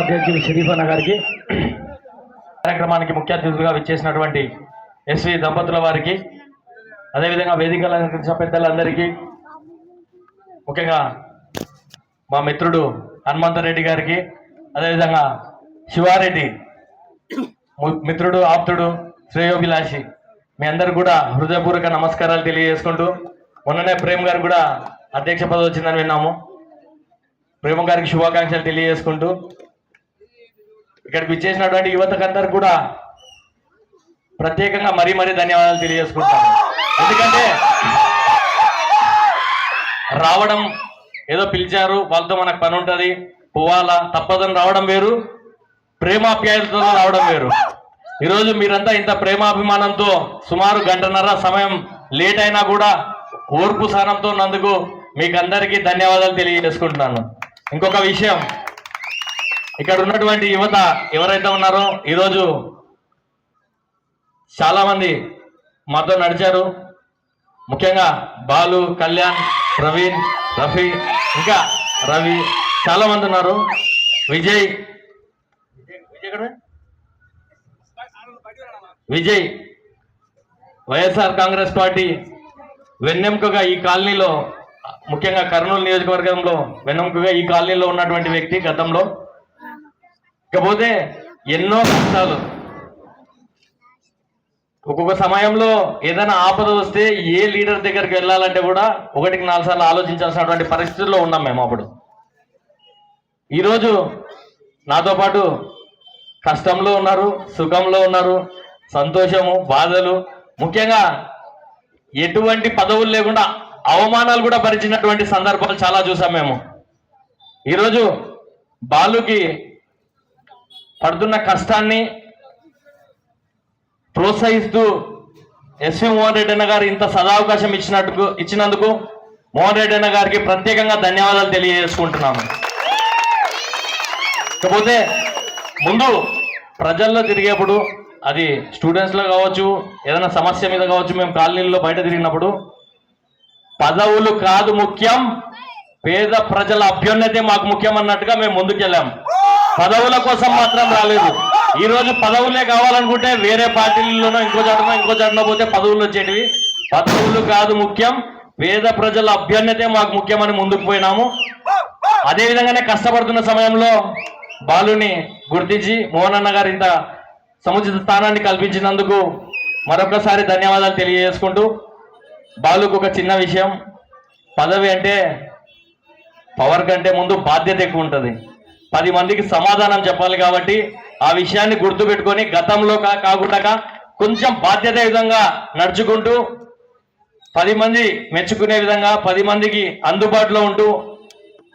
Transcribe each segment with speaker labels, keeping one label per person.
Speaker 1: ఉపాధ్యక్షులు షరీఫ్ అన్న గారికి కార్యక్రమానికి ముఖ్య అతిథులుగా విచ్చేసినటువంటి ఎస్వి దంపతుల వారికి అదేవిధంగా వేదికల పెద్దలందరికీ ముఖ్యంగా మా మిత్రుడు హనుమంతరెడ్డి గారికి అదేవిధంగా శివారెడ్డి మిత్రుడు ఆప్తుడు శ్రేయోభిలాషి మీ అందరు కూడా హృదయపూర్వక నమస్కారాలు తెలియజేసుకుంటూ మొన్ననే ప్రేమ్ గారు కూడా అధ్యక్ష పదవి వచ్చిందని విన్నాము. ప్రేమ గారికి శుభాకాంక్షలు తెలియజేసుకుంటూ ఇక్కడికి విచ్చేసినటువంటి యువతకందరికి కూడా ప్రత్యేకంగా మరీ మరీ ధన్యవాదాలు తెలియజేసుకుంటాను. ఎందుకంటే రావడం ఏదో పిలిచారు వాళ్ళతో మనకు పని ఉంటుంది పోవాలా తప్పదని రావడం వేరు ప్రేమాప్యాయలతో రావడం వేరు. ఈరోజు మీరంతా ఇంత ప్రేమాభిమానంతో సుమారు గంటన్నర సమయం లేట్ అయినా కూడా ఓర్పు సహనంతో ఉన్నందుకు మీకు అందరికీ ధన్యవాదాలు తెలియజేసుకుంటున్నాను. ఇంకొక విషయం ఇక్కడ ఉన్నటువంటి యువత ఎవరైతే ఉన్నారో ఈరోజు చాలా మంది మాతో నడిచారు. ముఖ్యంగా బాలు కళ్యాణ్ ప్రవీణ్ రఫీ ఇంకా రవి చాలా మంది ఉన్నారు. విజయ్ విజయ్. విజయ్. వైఎస్ఆర్ కాంగ్రెస్ పార్టీ వెన్నెముకగా ఈ కాలనీలో ముఖ్యంగా కర్నూలు నియోజకవర్గంలో వెన్నెముకగా ఈ కాలనీలో ఉన్నటువంటి వ్యక్తి గతంలో. ఇకపోతే ఎన్నో కష్టాలు. ఒక్కొక్క సమయంలో ఏదైనా ఆపద వస్తే ఏ లీడర్ దగ్గరికి వెళ్ళాలంటే కూడా ఒకటికి నాలుగు సార్లు ఆలోచించాల్సినటువంటి పరిస్థితుల్లో ఉన్నాం మేము అప్పుడు. ఈరోజు నాతో పాటు కష్టంలో ఉన్నారు సుఖంలో ఉన్నారు సంతోషము బాధలు ముఖ్యంగా ఎటువంటి పదవులు లేకుండా అవమానాలు కూడా భరించినటువంటి సందర్భాలు చాలా చూసాం మేము. ఈరోజు బాలుకి పడుతున్న కష్టాన్ని ప్రోత్సహిస్తూ ఎస్వి మోహన్ రెడ్డి అన్న గారు ఇంత సదావకాశం ఇచ్చినట్టుకు ఇచ్చినందుకు మోహన్ రెడ్డి అన్న గారికి ప్రత్యేకంగా ధన్యవాదాలు తెలియజేసుకుంటున్నాము. ఇకపోతే ముందు ప్రజల్లో తిరిగేప్పుడు అది స్టూడెంట్స్లో కావచ్చు ఏదైనా సమస్య మీద కావచ్చు మేము కాలనీల్లో బయట తిరిగినప్పుడు పదవులు కాదు ముఖ్యం పేద ప్రజల అభ్యున్నతే మాకు ముఖ్యం అన్నట్టుగా మేము ముందుకెళ్ళాం. పదవుల కోసం మాత్రం రాలేదు. ఈ రోజు పదవులే కావాలనుకుంటే వేరే పార్టీలలోనో ఇంకో చోటనో ఇంకో చోటనో పోతే పదవులు వచ్చేటివి. పదవులు కాదు ముఖ్యం. పేద ప్రజల అభ్యున్నతే మాకు ముఖ్యమని ముందుకు పోయినాము. అదే విధంగానే కష్టపడుతున్న సమయంలో బాలుని గుర్తించి మోహన్ అన్న గారు ఇంత సముచిత స్థానాన్ని కల్పించినందుకు మరొకసారి ధన్యవాదాలు తెలియజేసుకుంటూ బాలుకు ఒక చిన్న విషయం. పదవి అంటే పవర్ కంటే ముందు బాధ్యత ఎక్కువ ఉంటుంది. పది మందికి సమాధానం చెప్పాలి కాబట్టి ఆ విషయాన్ని గుర్తుపెట్టుకొని గతంలో కాకుండా కొంచెం బాధ్యత విధంగా నడుచుకుంటూ పది మంది మెచ్చుకునే విధంగా పది మందికి అందుబాటులో ఉంటూ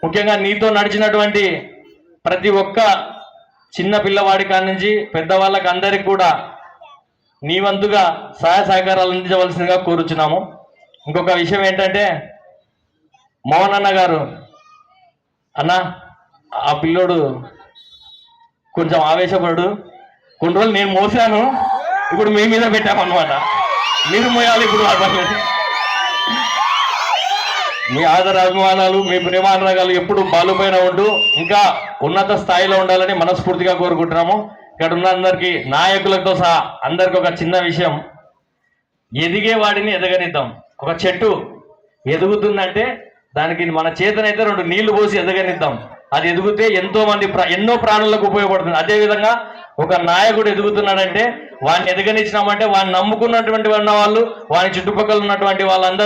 Speaker 1: ముఖ్యంగా నీతో నడిచినటువంటి ప్రతి ఒక్క చిన్న పిల్లవాడి కాడి నుంచి పెద్దవాళ్ళకి అందరికి కూడా నీ వంతుగా సహాయ సహకారాలు అందించవలసిందిగా కోరుచున్నాము. ఇంకొక విషయం ఏంటంటే మోహన్ అన్న గారు అన్నా ఆ పిల్లోడు కొంచెం ఆవేశపడు. కొన్ని రోజులు నేను మోసాను. ఇప్పుడు మీ మీద పెట్టామన్నమాట. మీరు మోయాలి ఇప్పుడు మీ ఆదర అభిమానాలు మీ ప్రేమానురాగాలు ఎప్పుడు బాలుపైన ఉంటూ ఇంకా ఉన్నత స్థాయిలో ఉండాలని మనస్ఫూర్తిగా కోరుకుంటున్నాము. ఇక్కడ ఉన్న అందరికీ నాయకులతో సహా అందరికి ఒక చిన్న విషయం. ఎదిగే వాడిని ఎదగనిద్దాం. ఒక చెట్టు ఎదుగుతుందంటే దానికి మన చేతనైతే రెండు నీళ్ళు పోసి ఎదగనిద్దాం. అది ఎదిగితే ఎంతో మంది ప్రా- ఎన్నో ప్రాణులకు ఉపయోగపడుతుంది. అదే విధంగా ఒక నాయకుడు ఎదుగుతున్నాడంటే వాడిని ఎదగనిచ్చినామంటే వాడిని నమ్ముకున్నటువంటి ఉన్న వాళ్ళు వాని చుట్టుపక్కల ఉన్నటువంటి వాళ్ళందరూ